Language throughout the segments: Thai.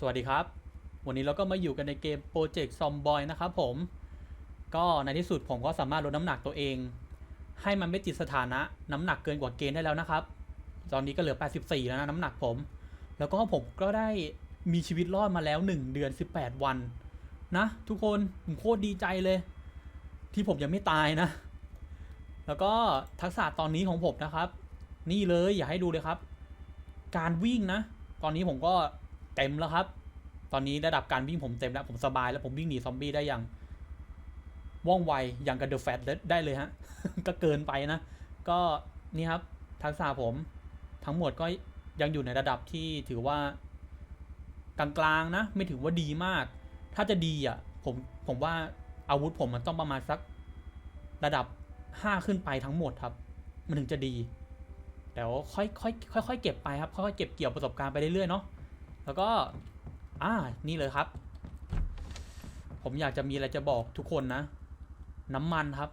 สวัสดีครับ วันนี้เราก็มาอยู่กันในเกม Project Zomboy นะครับผม ก็ในที่สุดผมก็สามารถลดน้ำหนักตัวเอง ให้มันไม่ติดสถานะน้ำหนักเกินกว่าเกณฑ์ได้แล้วนะครับ ตอนนี้ก็เหลือ 84 แล้วนะน้ำหนักผม แล้วก็ผมก็ได้มีชีวิตรอดมาแล้ว 1 เดือน 18 วัน นะ ทุกคนผมโคตรดีใจเลย ที่ผมยังไม่ตายนะ แล้วก็ทักษะตอนนี้ของผมนะครับ นี่เลยอย่าให้ดูเลยครับ การวิ่งนะ ตอนนี้ผมก็ เต็มแล้วครับ ตอนนี้ระดับการวิ่งผมเต็มแล้ว ผมสบายแล้วผมวิ่งหนีซอมบี้ได้อย่างว่องไวอย่างกับเดอะแฟตได้เลยฮะ ก็เกินไปนะ ก็นี่ครับทักษะผมทั้งหมดก็ยังอยู่ในระดับที่ถือว่ากลางๆนะ ไม่ถือว่าดีมาก ถ้าจะดีอะผมผมว่าอาวุธผมมันต้องประมาณสักระดับห้าขึ้นไปทั้งหมดครับ มันถึงจะดีเดี๋ยวค่อยค่อยค่อยค่อยๆเก็บไปครับ ค่อยๆเก็บเกี่ยวประสบการณ์ไปเรื่อยๆเนาะ แล้วก็ อ่า นี่เลยครับ ผมอยากจะมีอะไรจะบอกทุกคนนะ น้ำมันครับ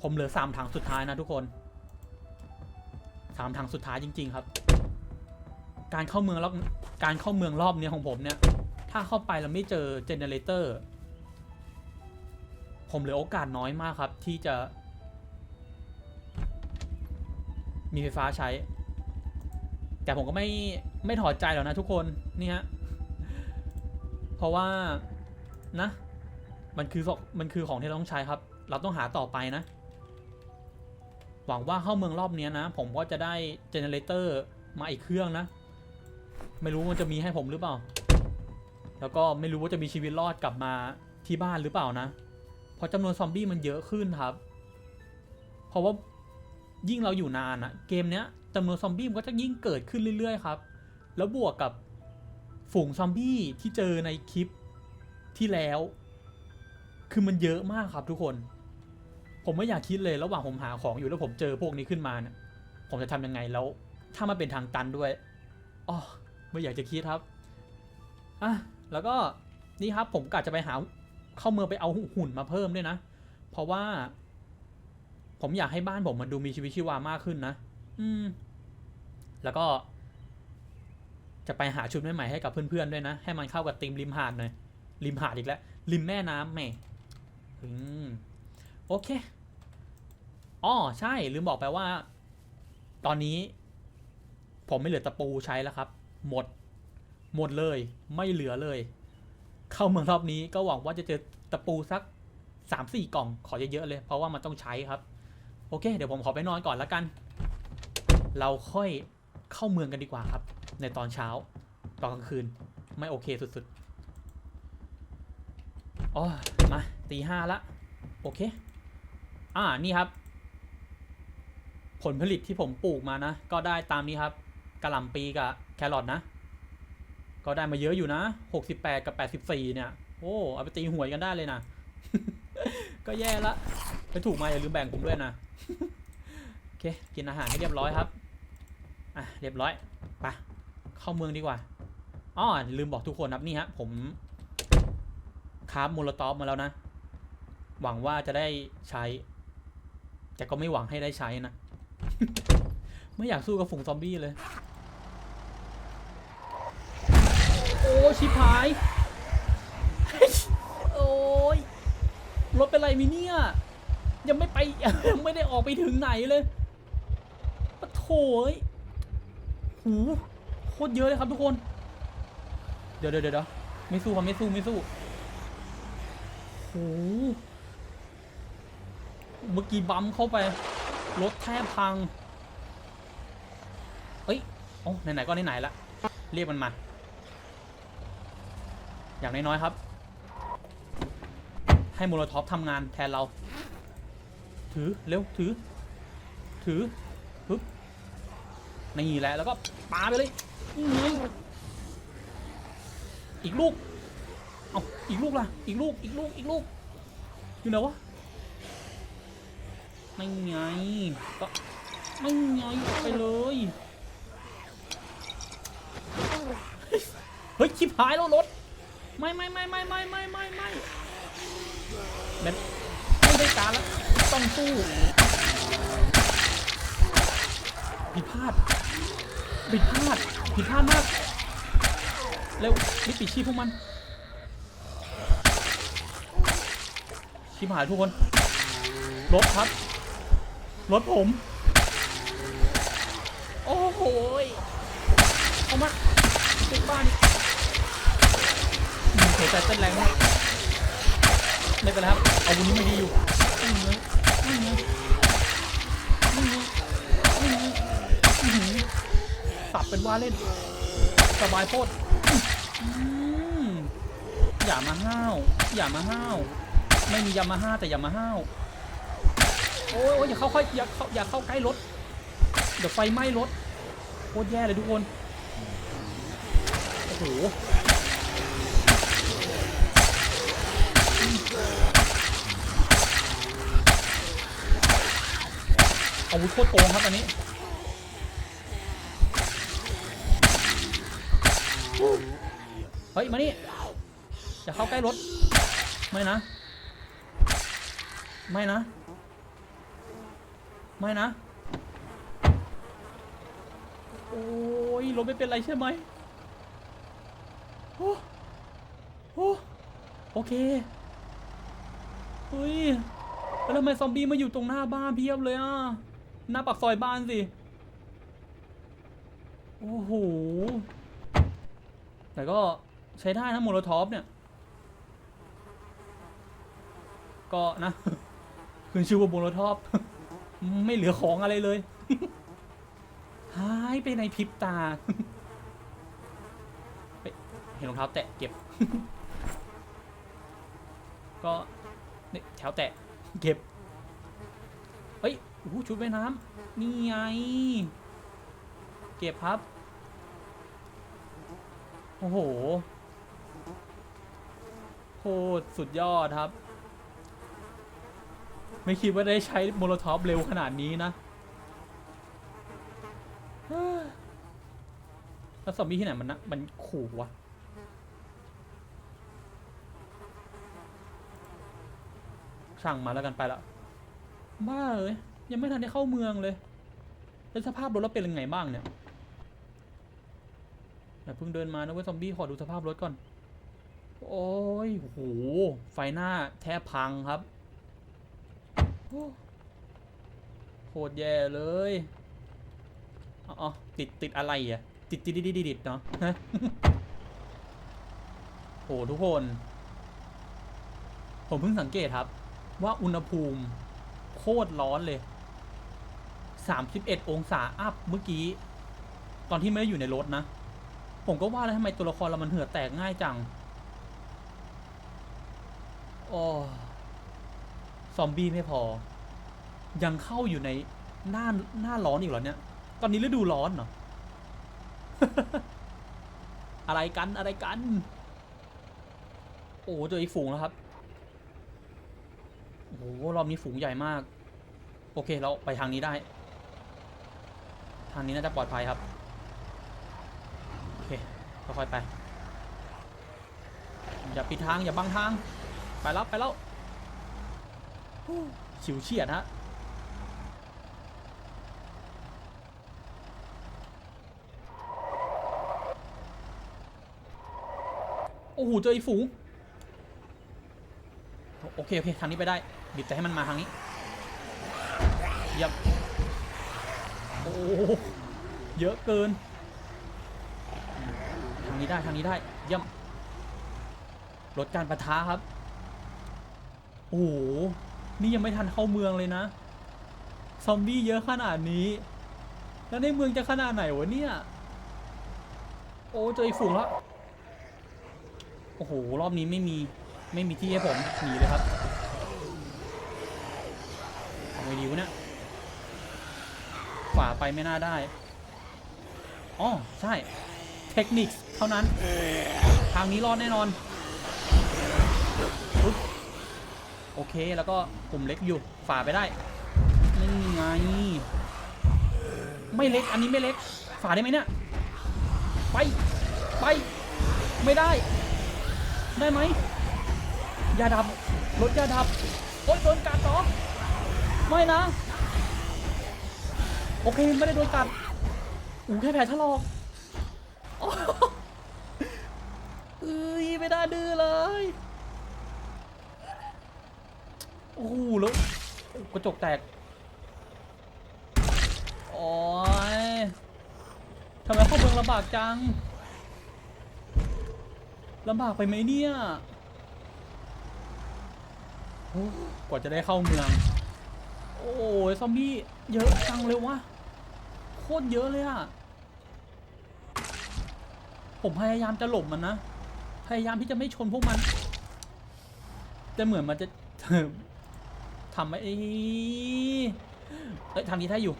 ผมเหลือสามถังสุดท้ายนะทุกคนสามถังสุดท้ายจริง ๆ ครับ การเข้าเมืองรอบการเข้าเมืองรอบเนี้ยของผมเนี่ย ถ้าเข้าไปแล้วไม่เจอเจเนเรเตอร์ผมเหลือโอกาสน้อยมากครับ ที่จะ มีไฟฟ้าใช้ แต่ผมก็ไม่ ไม่ถอดใจหรอกนะทุกคนนี่ฮะเพราะว่านะ มันคือมันคือของที่เราต้องใช้ครับ เราต้องหาต่อไปนะ หวังว่าเข้าเมืองรอบนี้นะ ผมก็จะได้เจเนเรเตอร์มาอีกเครื่องนะ ไม่รู้มันจะมีให้ผมหรือเปล่า แล้วก็ไม่รู้ว่าจะมีชีวิตรอดกลับมาที่บ้านหรือเปล่านะ เพราะจำนวนซอมบี้มันเยอะขึ้นครับ เพราะว่ายิ่งเราอยู่นานอะเกมเนี้ยจำนวนซอมบี้มันก็จะยิ่งเกิดขึ้นเรื่อยๆครับ แล้วบวกกับฝูงซอมบี้ที่เจอในคลิปที่แล้ว คือมันเยอะมากครับทุกคน ผมไม่อยากคิดเลยระหว่างผมหาของอยู่แล้วผมเจอพวกนี้ขึ้นมาเนี่ยผมจะทำยังไงแล้ว ถ้ามันเป็นทางตันด้วยอ๋อไม่อยากจะคิดครับอะแล้วก็นี่ครับผมกะจะไปหาเข้าเมืองไปเอาหุ่นมาเพิ่มด้วยนะ เพราะว่า ผมอยากให้บ้านผมมันดูมีชีวิตชีวามากขึ้นนะ อืม แล้วก็ จะไปหาชุดใหม่ๆให้กับเพื่อนๆด้วยนะ ให้มันเข้ากับธีมริมหาดหน่อยริมหาดอีกแล้วริมแม่น้ำแม่อืมโอเคอ๋อใช่ลืมบอกไปว่า ตอนนี้ ผมไม่เหลือตะปูใช้แล้วครับ หมด หมดเลย ไม่เหลือเลย เข้าเมืองรอบนี้ก็หวังว่าจะเจอตะปูสักสามสี่กล่องขอเยอะๆเลย เพราะว่ามันต้องใช้ครับ โอเค เดี๋ยวผมขอไปนอนก่อนแล้วกัน เราค่อยเข้าเมืองกันดีกว่าครับ ในตอนเช้า ตอนกลางคืน ไม่โอเคสุดๆอ๋อมาตีห้าละ โอเค อ่า นี่ครับ ผลผลิตที่ผมปลูกมานะ ก็ได้ตามนี้ครับกระหล่ำปีกับแครอทนะ ก็ได้มาเยอะอยู่นะ 68 กับ 84 เนี่ย โอ้ เอาไปตีหวยกันได้เลยนะ ก็แย่ละไปถูกมาอย่าลืมแบ่งผมด้วยนะ โอเค กินอาหารให้เรียบร้อยครับ อะ เรียบร้อย ไป เข้าเมืองดีกว่าอ๋อลืมบอกทุกคนครับนี่ฮะ ผมคราฟโมโลตอฟมาแล้วนะ หวังว่าจะได้ใช้ แต่ก็ไม่หวังให้ได้ใช้นะ ไม่อยากสู้กับฝูงซอมบี้เลย โอ้ชิบหาย โอ้ยรถเป็นไรมิเนี่ย ยังไม่ไป ยังไม่ได้ออกไปถึงไหนเลยปะโถยหู ตรเยอะเลยครับทุกคน เดี๋ยวเดี๋ยวเดี๋ยวไม่สู้ครับไม่สู้ไม่สู้โหเมื่อกี้บัมเข้าไป รถแทบพัง เอ้ยโอ้ไหนๆก็ไหนๆละเรียกมันมา อย่างน้อยๆครับ ให้มโลท็อปทำงานแทนเรา ถือ เร็ว ถือ ถือปึ๊บนี่แหละ แล้วก็ปาไปเลย อีกลูก เอาอีกลูกล่ะ อีกลูก อีกลูก อีกลูก อยู่ไหนวะ ไม่ไงก็ไม่ไงไปเลย เฮ้ยชิบหายแล้วรถ ไม่ไม่ไม่ไม่ไม่ไม่ไม่ไม่แบบไม่ได้การแล้วต้องสู้ผิดพลาดผิดพลาด ผิดพลาดมากเร็วรีบปิดชีพพวกมันชิบหายทุกคนรถครับรถผม โอ้โหยเอามาติดบ้านอืมหัวใจเต้นแรงมากไม่เป็นไรครับ เอาวุ้นนี้ไม่ดีอยู่ไม่เงยไม่เงยไม่เงยไม่เงยอื้อหือสั บเป็นว่าเล่น สบายโพดอืมอย่ามาห้าว อย่ามาห้าว ไม่มียามาฮ่าแต่อย่ามาห้าว โอ้ยโอ้ยอย่าเข้าค่อยอย่าเข้าอย่าเข้าใกล้รถ เดี๋ยวไฟไหม้รถโคตรแย่เลยทุกคน โอ้โหอาวุธโคตรโกงครับอันนี้ เฮ้ย มานี่อย่าเข้าใกล้รถ ไม่นะ ไม่นะ ไม่นะ โอ้ยรถไม่เป็นไรใช่ไหมโอ้โอ้โอเคเฮ้ยแล้วทำไมซอมบี้มาอยู่ตรงหน้าบ้านเพียบเลยอะ หน้าปากซอยบ้านสิ โอ้โห แต่ก็ ใช้ได้นะโมโลท็อปเนี่ย ก็นะคืนชื่อว่าโมโลท็อปไม่เหลือของอะไรเลย หายไปในพริบตา เห็นรองเท้าแตะเก็บ ก็เนี่ยแถวแตะเก็บ เฮ้ยโอ้โหชุดว่ายน้ำนี่ไง เก็บครับ โอ้โห โคตรสุดยอดครับ ไม่คิดว่าได้ใช้โมโลท็อปเร็วขนาดนี้นะแล้วซอมบี้ที่ไหนมันนะมันขู่วะช่างมาแล้วกันไปละบ้าเลยยังไม่ทันได้เข้าเมืองเลย แล้วสภาพรถเราเป็นยังไงบ้างเนี่ยอย่าเพิ่งเดินมานะเว้ยซอมบี้ขอดูสภาพรถก่อน โอ้ยโหไฟหน้าแทบพังครับโอ้โคตรแย่เลยอ๋อติดติดอะไรอะ ติดติดดิดดิดดิดเนาะฮะโหทุกคน ผมเพิ่งสังเกตครับ ว่าอุณหภูมิโคตรร้อนเลย 31 องศาอัพเมื่อกี้ ตอนที่ไม่ได้อยู่ในรถนะ ผมก็ว่าแล้วทำไมตัวละครเรามันเหือดแตกง่ายจัง โอ้ซอมบี้ไม่พอ ยังเข้าอยู่ในหน้าหน้าร้อนอีกเหรอเนี่ย ตอนนี้ฤดูร้อนเหรอ อะไรกันอะไรกัน โอ้เจออีกฝูงแล้วครับ โอ้โหรอบนี้ฝูงใหญ่มาก โอเคเราไปทางนี้ได้ ทางนี้น่าจะปลอดภัยครับ โอเคค่อยๆไป อย่าปิดทางอย่าบังทาง ไปแล้วไปแล้วฉิวเฉียดฮะโอ้โหเจออีฝูงโอเค โอเค ทางนี้ไปได้ บีบแต่ให้มันมาทางนี้ยี่ยมโอ้เยอะเกิน ทางนี้ได้ ทางนี้ได้ เยี่ยมลดการประทะครับ โอ้โห นี่ยังไม่ทันเข้าเมืองเลยนะ ซอมบี้เยอะขนาดนี้ แล้วในเมืองจะขนาดไหนวะเนี่ย โอ้เจออีกฝูงล้วโอ้โห รอบนี้ไม่มี ไม่มีที่ให้ผมหนีเลยครับทำไงดีวะเนี่ยฝ่าไปไม่น่าได้ อ๋อ ใช่ เทคนิคเท่านั้น ทางนี้รอดแน่นอนปึ๊บ โอเคแล้วก็กลุ่มเล็กอยู่ฝ่าไปได้นี่ไงไม่เล็กอันนี้ไม่เล็ก ฝ่าได้ไหมเนี่ยไปไปไม่ได้ ได้ไหมยาดับรถยาดับโอ๊ยโดนกัดเหรอไม่นะ โอเคไม่ได้โดนกัดอูแค่แผลถลอกโอ้ดื้อเลย โอ้โหแล้วกระจกแตกโอ้ยทำไมเข้าเมืองลำบากจังลำบากไปไหมเนี่ยกว่าจะได้เข้าเมือง โอ้ยซอมบี้เยอะจังเลยวะ โคตรเยอะเลยอะผมพยายามจะหลบมันนะ พยายามที่จะไม่ชนพวกมัน แต่เหมือนมันจะ ทำไอเอ้ยทางนี้ได้อยู่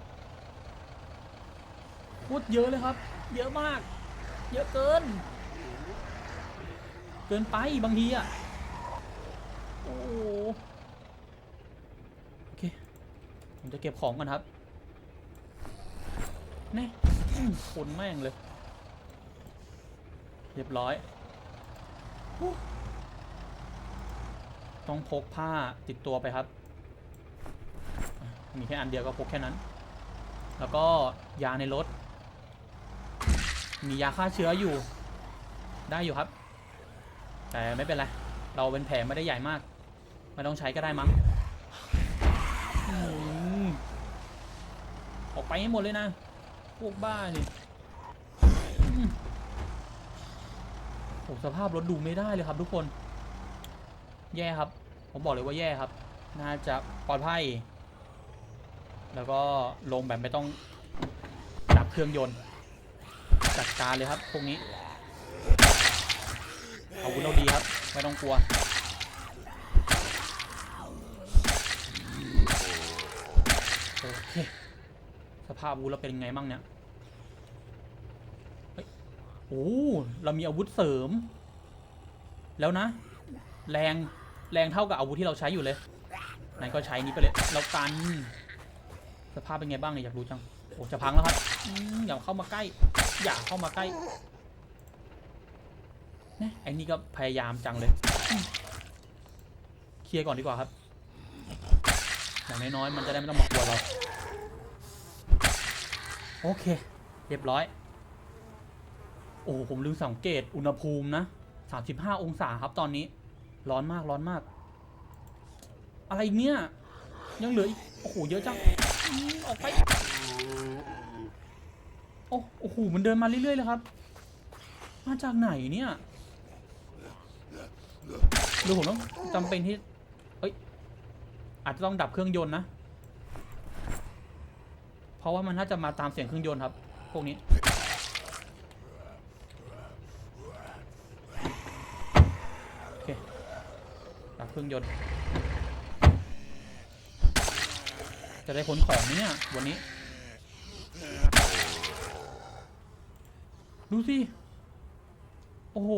โคตรเยอะเลยครับ เยอะมาก เยอะเกิน เกินไปบางทีอะ โอ้โหโอเค ผมจะเก็บของก่อนครับนี่อื้อคนแม่งเลย เรียบร้อยต้องพกผ้าติดตัวไปครับ มีแค่อันเดียวก็พกแค่นั้น แล้วก็ยาในรถ มียาฆ่าเชื้ออยู่ได้อยู่ครับ แต่ไม่เป็นไร เราเป็นแผลไม่ได้ใหญ่มาก ไม่ต้องใช้ก็ได้มั้งออกไปให้หมดเลยนะ พวกบ้านี่อืมโอ้สภาพรถดูไม่ได้เลยครับทุกคน แย่ครับ ผมบอกเลยว่าแย่ครับ น่าจะปลอดภัย แล้วก็ลงแบบไม่ต้องดับเครื่องยนต์ จัดการเลยครับพวกนี้อาวุธเราดีครับ ไม่ต้องกลัว โอเค สภาพอาวุธเราเป็นยังไงบ้างเนี่ยเฮ้ยโอ้เรามีอาวุธเสริม แล้วนะ แรง แรงเท่ากับอาวุธที่เราใช้อยู่เลย ไหนก็ใช้นี้ไปเลย เรากัน สภาพเป็นไงบ้างเนี่ยอยากรู้จังโอ้จะพังแล้วครับอืมอย่าเข้ามาใกล้ อย่าเข้ามาใกล้เนี่ยไอ้นี่ก็พยายามจังเลยอืมเคลียร์ก่อนดีกว่าครับ อย่างน้อยๆมันจะได้ไม่ต้องมากลัวเรา โอเค เรียบร้อย โอ้ผมลืมสังเกตอุณหภูมินะ35 องศาครับตอนนี้ ร้อนมากร้อนมาก อะไรอีกเนี่ย ยังเหลืออีก โอ้โห เยอะจัง ออกไป โอ้โอ้โห มันเดินมาเรื่อยๆเลยครับ มาจากไหนเนี่ยหรือผมต้องจำเป็นที่ เอ้ย อาจจะต้องดับเครื่องยนต์นะ เพราะว่ามันน่าจะมาตามเสียงเครื่องยนต์ครับ พวกนี้ โอเค ดับเครื่องยนต์ จะได้ขนของไหมเนี่ยวันนี้ ดูสิ โอ้โห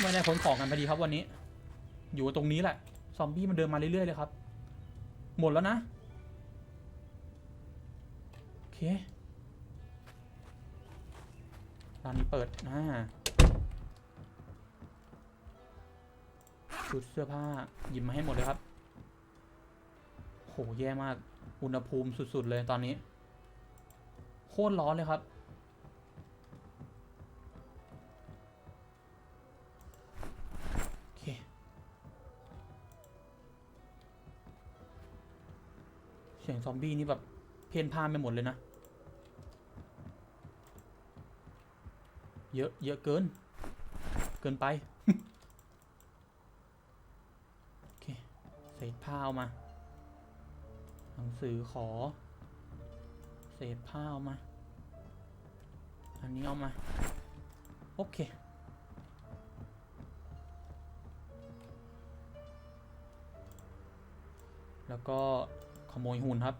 ไม่ได้ขนของกันพอดีครับวันนี้ อยู่ตรงนี้แหละ ซอมบี้มันเดินมาเรื่อยๆเลยครับ หมดแล้วนะ โอเคร้านนี้เปิดนะ ชุดเสื้อผ้าหยิบมาให้หมดเลยครับ โหแย่มาก อุณหภูมิสุดๆเลยตอนนี้ โคตรร้อนเลยครับ โอเค เสียงซอมบี้นี่แบบ เพ่นพ่านไปหมดเลยนะ เยอะ เยอะเกิน เกินไป โอเค เศษผ้าเอามา หนังสือขอ เศษผ้าเอามา อันนี้เอามา โอเคแล้วก็ขโมยหุ่นครับ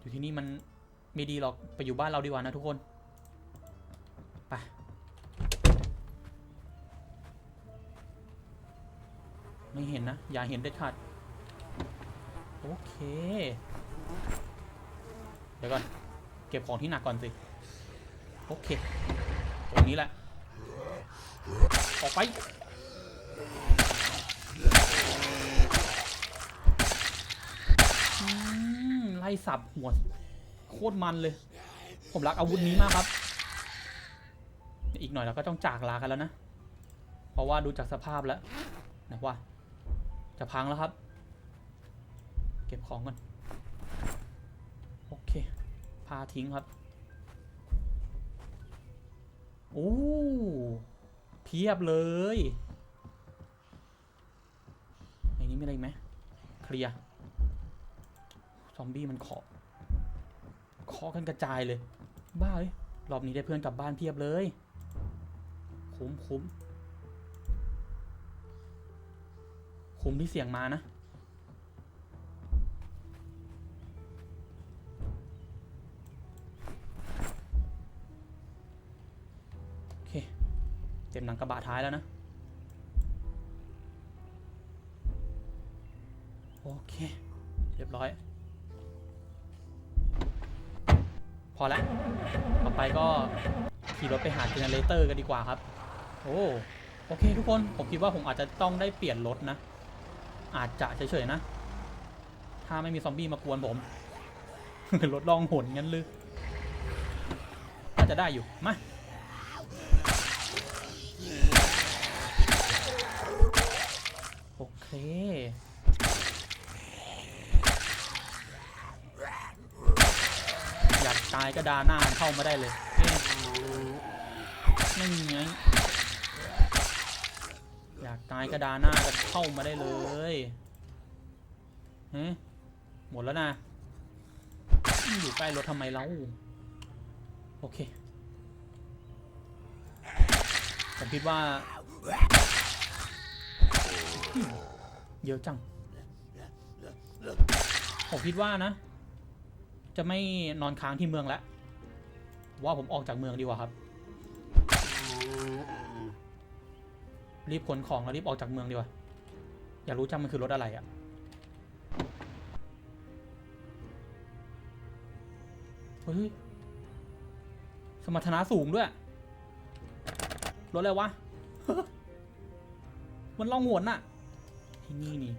อยู่ที่นี่มันไม่ดีหรอก ไปอยู่บ้านเราดีกว่านะทุกคน อย่าเห็นเด็ดขาด โอเค เดี๋ยวก่อน เก็บของที่หนักก่อนสิ โอเค ตรงนี้แหละ ออกไป ไล่สับหัว โคตรมันเลย ผมรักอาวุธนี้มากครับ อีกหน่อยเราก็ต้องจากลากันแล้วนะ เพราะว่าดูจากสภาพแล้วนะว่า จะพังแล้วครับ เก็บของก่อนโอเค พาทิ้งครับ โอ้เพียบเลยในนี้มีอะไรไหมเคลียร์ซอมบี้มันเคาะเคาะกันกระจายเลย บ้าเลยรอบนี้ได้เพื่อนกลับบ้านเพียบเลย คุ้มคุ้ม คุ้มที่เสี่ยงมานะ โอเค เต็มหนังกระบะท้ายแล้วนะ โอเค เรียบร้อย พอและต่อไปก็ขี่รถไปหาเจเนเรเตอร์กันดีกว่าครับ โอ้โอเคทุกคน ผมคิดว่าผมอาจจะต้องได้เปลี่ยนรถนะ อาจจะเฉยๆนะ ถ้าไม่มีซอมบี้มากวนผมรถลองหนงั้นหรือน่าจะได้อยู่ มาโอเคอยากตายก็ดาหน้าเข้ามาได้เลยนี่ไม่ไงากตายก็ดาหน้าก็เข้ามาได้เลยเฮ้หมดแล้วนะ อยู่ใกล้รถทำไมเราโอเค ผมคิดว่า เยอะจัง ผมคิดว่านะ จะไม่นอนค้างที่เมืองแล้ว ว่าผมออกจากเมืองดีกว่าครับ รีบขนของแล้วรีบออกจากเมืองดีกว่าอยากรู้จังมันคือรถอะไรอะเฮ้ยสมรรถนะสูงด้วย รถอะไรวะ มันล่องหวนน่ะ ที่นี่นี่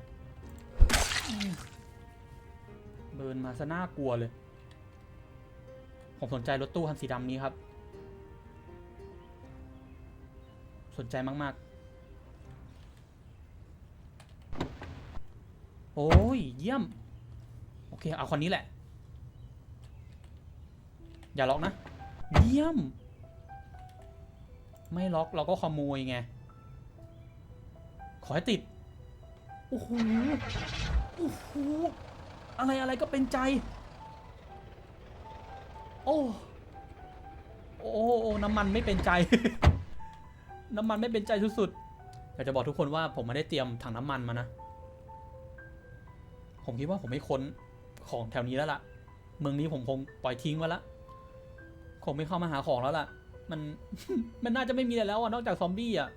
เบินมาซะน่ากลัวเลย ผมสนใจรถตู้คันสีดำนี้ครับ สนใจมาก ๆ โอ้ย เยี่ยม โอเค เอาคนนี้แหละ อย่าล็อกนะ เยี่ยม ไม่ล็อกเราก็ขโมยไง ขอให้ติด โอ้โห โอ้โห อะไรอะไรก็เป็นใจ โอ้ โอ้โอ้น้ำมันไม่เป็นใจ น้ำมันไม่เป็นใจสุดๆอยากจะบอกทุกคนว่าผมไม่ได้เตรียมถังน้ำมันมานะ ผมคิดว่าผมไม่ค้นของแถวนี้แล้วล่ะ เมืองนี้ผมคงปล่อยทิ้งไว้ละคงไม่เข้ามาหาของแล้วล่ะ มันมันน่าจะไม่มีอะไรแล้วอะนอกจากซอมบี้อะ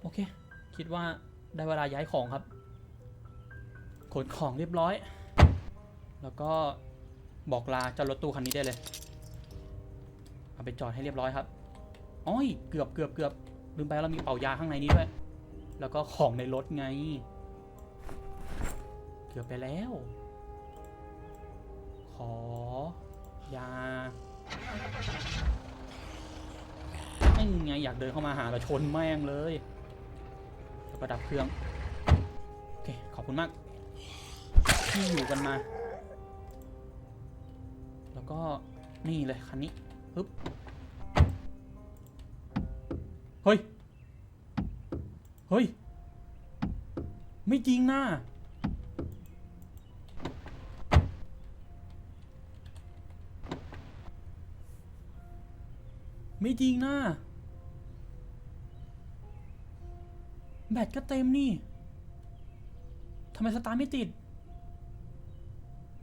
โอเค คิดว่าได้เวลาย้ายของครับขนของเรียบร้อย แล้วก็บอกลาเจ้ารถตู้คันนี้ได้เลย เอาไปจอดให้เรียบร้อยครับอ้อยเกือบเกือบเกือบลืมไปว่าเรามีเป่ายาข้างในนี้ด้วย แล้วก็ของในรถไง เกือบไปแล้ว ขอ ยาไอ้ไงอยากเดินเข้ามาหาเราชนแม่งเลยแล้วก็ดับเครื่อง โอเค ขอบคุณมาก ที่อยู่กันมา แล้วก็นี่เลยคันนี้ปึ๊บเฮ้ย เฮ้ย ไม่จริงนะ จริงนะแบตก็เต็มนี่ทำไมสตาร์ทไม่ติด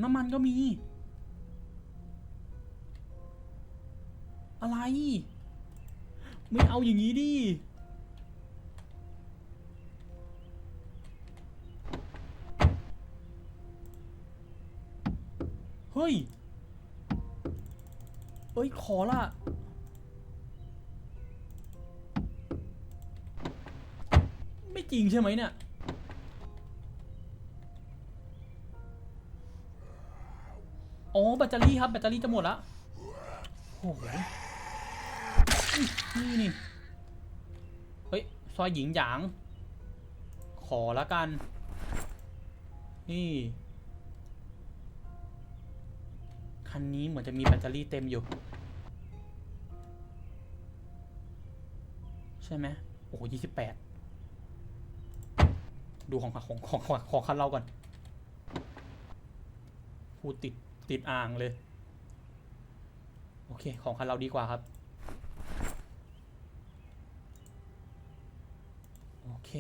น้ำมันก็มี อะไร ไม่เอาอย่างนี้ดิเฮ้ย เอ้ย ขอละ จริงใช่ไหมเนี่ยโอ้แบตเตอรี่ครับแบตเตอรี่จะหมดละโอ้โหนี่นี่ เฮ้ย ซอยหญิงหยาง ขอละกัน นี่ คันนี้เหมือนจะมีแบตเตอรี่เต็มอยู่ ใช่ไหมโอ้โหยี่สิบแปด ดูของของของของของคันเราก่อนพูดติดติดอ่างเลย โอเค ของคันเราดีกว่าครับ โอเค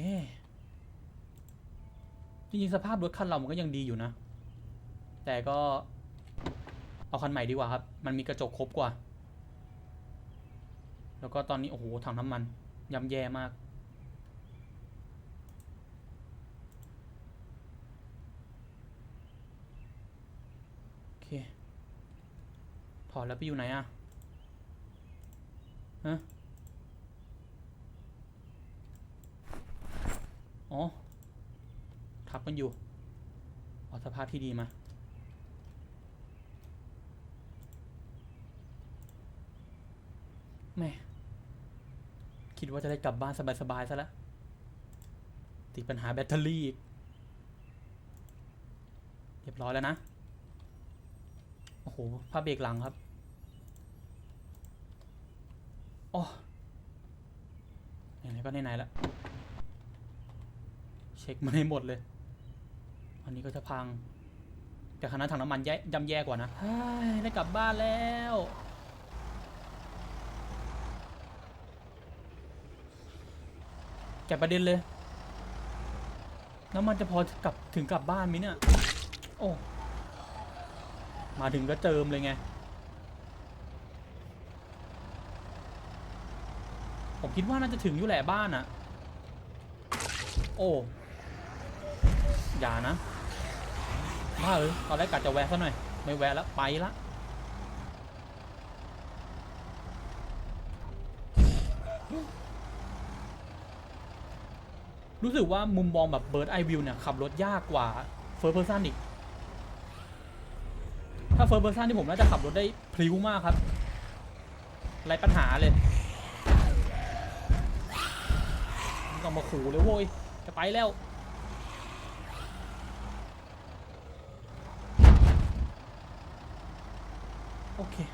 จริงๆสภาพรถคันเรามันก็ยังดีอยู่นะ แต่ก็เอาคันใหม่ดีกว่าครับ มันมีกระจกครบกว่า แล้วก็ตอนนี้ โอ้โหถังน้ำมันย่ำแย่มาก โอเค ถ อแล้วไปอยู่ไหนอะฮะอ๋อ ทับมันอยู่ เอาสภาพที่ดีมา แม่ คิดว่าจะได้กลับบ้านสบายๆซะแล้ว ติดปัญหาแบตเตอรี่อีก เรียบร้อยแล้วนะ โอ้โหผ้าเบรกหลังครับโอ้ไหนๆก็ไหนๆแล้วเช็คมาให้หมดเลย อันนี้ก็จะพัง แต่คันนั้นถังน้ำมันแย่ย่ำแย่กว่านะได้กลับบ้านแล้วแกะประเด็นเลย น้ำมันจะพอกลับถึงกลับบ้านไหมเนี่ย โอ้ มาถึงก็เจิมเลยไง ผมคิดว่าน่าจะถึงอยู่แหละบ้านอะโอ้อย่านะบ้าเออตอนแรกกะจะแวะซะหน่อย ไม่แวะแล้วไปละรู้สึกว่ามุมมองแบบเบิร์ดไอวิวเนี่ย ขับรถยากกว่าเฟิร์สเพอร์ซันอีก ถ้าเฟิร์สเพอร์ซันที่ผมน่าจะขับรถได้พลิ้วมากครับ ไรปัญหาเลย ต้องมาขู่เลยโว้ยจะไปแล้วโอเคย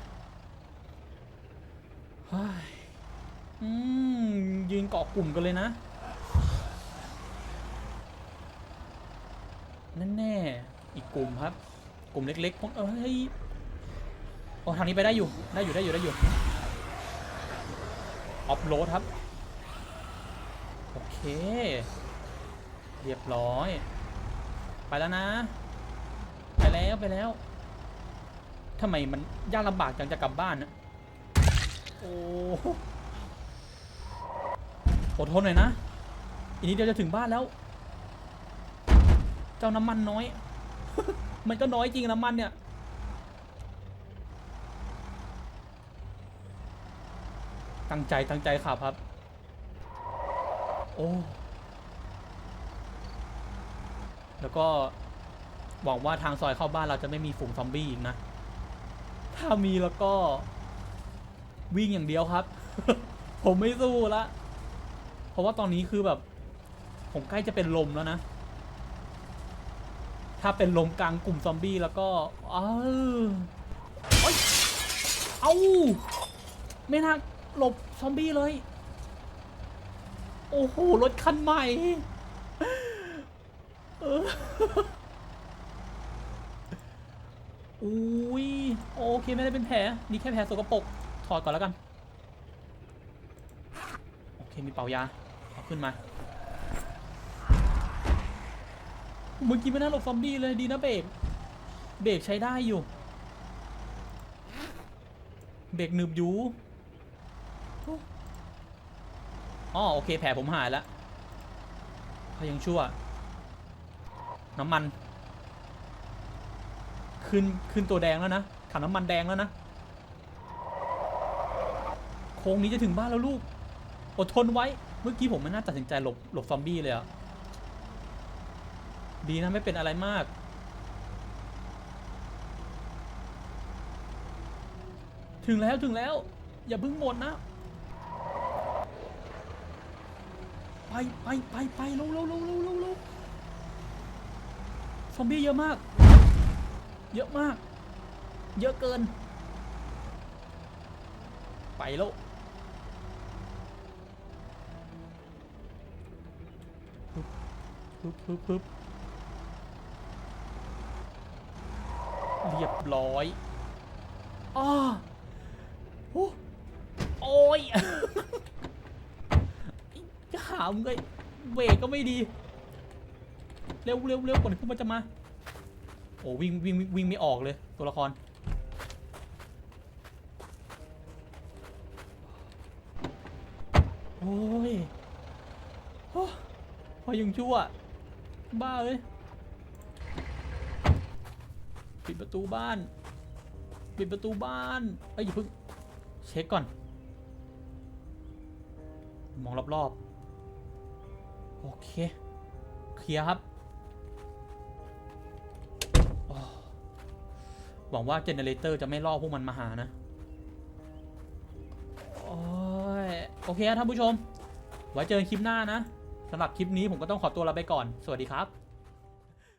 อืมยืนเกาะกลุ่มกันเลยนะนั่นแน่อีกกลุ่มครับ กลุ่มเล็กๆพวกเอ้ยโอ้ทางนี้ไปได้อยู่ได้อยู่ได้อยู่ได้อยู่ออฟโรดครับ เคเรียบร้อย ไปแล้วนะ ไปแล้วไปแล้วทำไมมันยากลำบากจังจะกลับบ้านนะโอ้อดทนหน่อยนะ อีนิดเดียวจะถึงบ้านแล้ว เจ้าน้ำมันน้อย มันก็น้อยจริงน้ำมันเนี่ย ตั้งใจตั้งใจขับครับ โอ้ แล้วก็หวังว่าทางซอยเข้าบ้านเราจะไม่มีฝูงซอมบี้อีกนะ ถ้ามีแล้วก็ วิ่งอย่างเดียวครับ ผมไม่สู้ละ เพราะว่าตอนนี้คือแบบ ผมใกล้จะเป็นลมแล้วนะ ถ้าเป็นลมกลางกลุ่มซอมบี้แล้วก็เออเอ้ยเอาไม่น่าหลบซอมบี้เลย โอ้โห รถคันใหม่อออุ้ยโอเคไม่ได้เป็นแผลนี่แค่แผลสกปรกถอดก่อนแล้วกัน โอเคมีเป่ายาเอาขึ้นมา เมื่อกี้ไม่น่าหลบซอมบี้เลยดีนะเบรกเบรกใช้ได้อยู่ เบรกหนึบอยู่ อ๋อโอเคแผลผมหายแล้วเขายังชั่ว น้ำมัน ขึ้นขึ้นตัวแดงแล้วนะถังน้ำมันแดงแล้วนะโค้งนี้จะถึงบ้านแล้วลูก อดทนไว้ เมื่อกี้ผมไม่น่าตัดสินใจหลบหลบซอมบี้เลยอะดีนะไม่เป็นอะไรมากถึงแล้วถึงแล้ว อย่าเพิ่งหมดนะ ไปไปไปไปเร็วเร็วเร็วเร็วเร็วเร็วซอมบี้เยอะมาก เยอะมาก เยอะเกิน ไปแล้วปึ๊บปึ๊บปึ๊บปึ๊บเรียบร้อยอ้าโอ้โอ้ย จะหามงเลยเบรกก็ไม่ดี เร็วเร็วเร็วก่อนที่มันจะมา โอ้วิ่งวิ่งวิ่งวิ่งไม่ออกเลยตัวละคร โอ้ยโอ้พอยังชั่ว บ้าเลยปิดประตูบ้าน ปิดประตูบ้าน เอ้ยอย่าเพิ่ง เช็คก่อน มองรอบๆ โอเค เคลียร์ครับ หวังว่าเจเนเรเตอร์จะไม่ล่อพวกมันมาหานะ โอ้ย โอเคครับท่านผู้ชม ไว้เจอกันคลิปหน้านะสำหรับคลิปนี้ผมก็ต้องขอตัวลาไปก่อน สวัสดีครับ